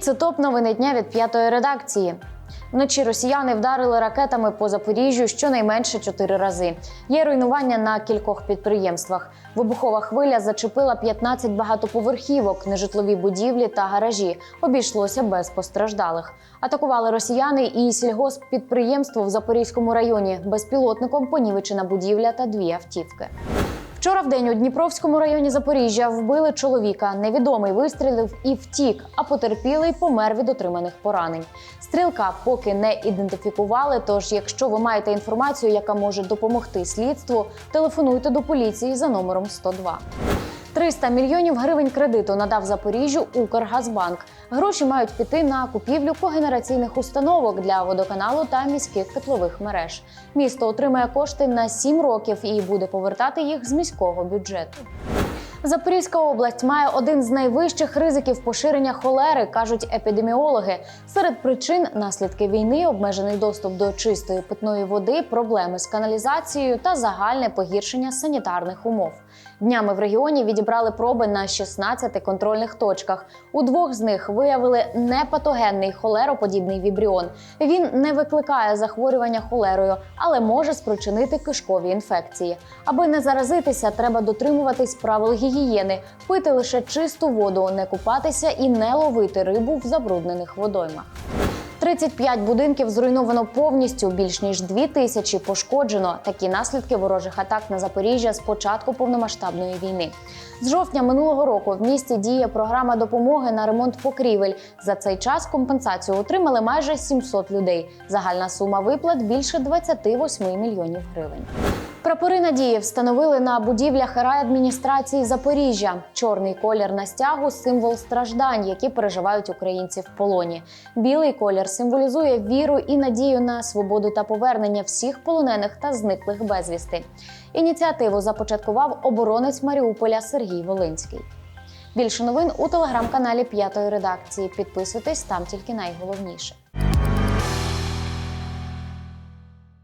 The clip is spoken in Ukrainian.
це топ новини дня від п'ятої редакції. Вночі росіяни вдарили ракетами по Запоріжжю щонайменше чотири рази. Є руйнування на кількох підприємствах. Вибухова хвиля зачепила 15 багатоповерхівок, нежитлові будівлі та гаражі. Обійшлося без постраждалих. Атакували росіяни і сільгосппідприємство в Запорізькому районі. Безпілотником понівечена будівля та дві автівки. Вчора в день у Дніпровському районі Запоріжжя вбили чоловіка. Невідомий вистрілив і втік, а потерпілий помер від отриманих поранень. Стрілка поки не ідентифікували. Тож, якщо ви маєте інформацію, яка може допомогти слідству, телефонуйте до поліції за номером 102. 300 мільйонів гривень кредиту надав Запоріжжю Укргазбанк. Гроші мають піти на купівлю когенераційних установок для водоканалу та міських теплових мереж. Місто отримає кошти на 7 років і буде повертати їх з міського бюджету. Запорізька область має один з найвищих ризиків поширення холери, кажуть епідеміологи. Серед причин наслідки війни, обмежений доступ до чистої питної води, проблеми з каналізацією та загальне погіршення санітарних умов. Днями в регіоні відібрали проби на 16 контрольних точках. У двох з них виявили непатогенний холероподібний вібріон. Він не викликає захворювання холерою, але може спричинити кишкові інфекції. Аби не заразитися, треба дотримуватись правил гігієни, пити лише чисту воду, не купатися і не ловити рибу в забруднених водоймах. 35 будинків зруйновано повністю, більш ніж 2 тисячі пошкоджено. Такі наслідки ворожих атак на Запоріжжя з початку повномасштабної війни. З жовтня минулого року в місті діє програма допомоги на ремонт покрівель. За цей час компенсацію отримали майже 700 людей. Загальна сума виплат більше 28 мільйонів гривень. Прапори надії встановили на будівлях райадміністрації Запоріжжя. Чорний колір на стягу символ страждань, які переживають українці в полоні. Білий колір символізує віру і надію на свободу та повернення всіх полонених та зниклих безвісти. Ініціативу започаткував оборонець Маріуполя Сергій Волинський. Більше новин у телеграм-каналі П'ятої редакції. Підписуйтесь там тільки найголовніше.